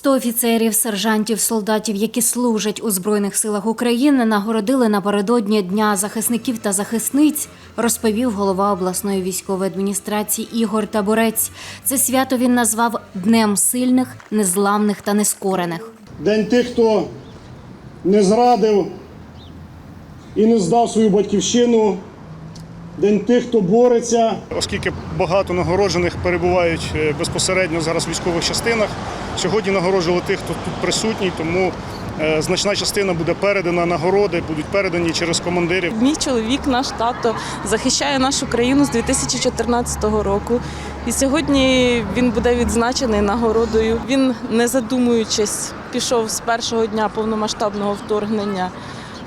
100 офіцерів, сержантів, солдатів, які служать у Збройних силах України, нагородили напередодні Дня захисників та захисниць, розповів голова обласної військової адміністрації Ігор Таборець. Це свято він назвав Днем сильних, незламних та нескорених. День тих, хто не зрадив і не здав свою батьківщину. День тих, хто бореться. Оскільки багато нагороджених перебувають е, безпосередньо зараз в військових частинах, сьогодні нагороджували тих, хто тут присутній, тому е, значна частина буде передана нагороди, будуть передані через командирів. Мій чоловік, наш тато, захищає нашу країну з 2014 року. І сьогодні він буде відзначений нагородою. Він, не задумуючись, пішов з першого дня повномасштабного вторгнення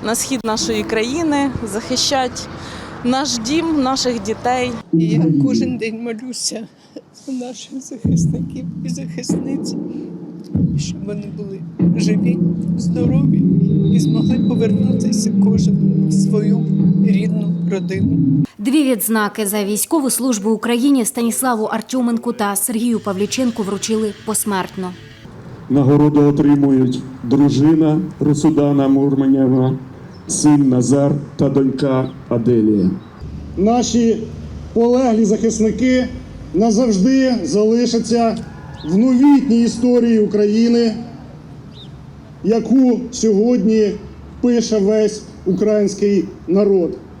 на схід нашої країни, захищать наш дім, наших дітей. Я кожен день молюся за наших захисників і захисниць, щоб вони були живі, здорові і змогли повернутися кожен в свою рідну родину. Дві відзнаки за військову службу Україні Станіславу Артюменку та Сергію Павліченку вручили посмертно. Нагороду отримують дружина Русудана Мурменєва, син Назар та донька Аделія. Наші полеглі захисники назавжди залишаться в новітній історії України, яку сьогодні пише весь український народ.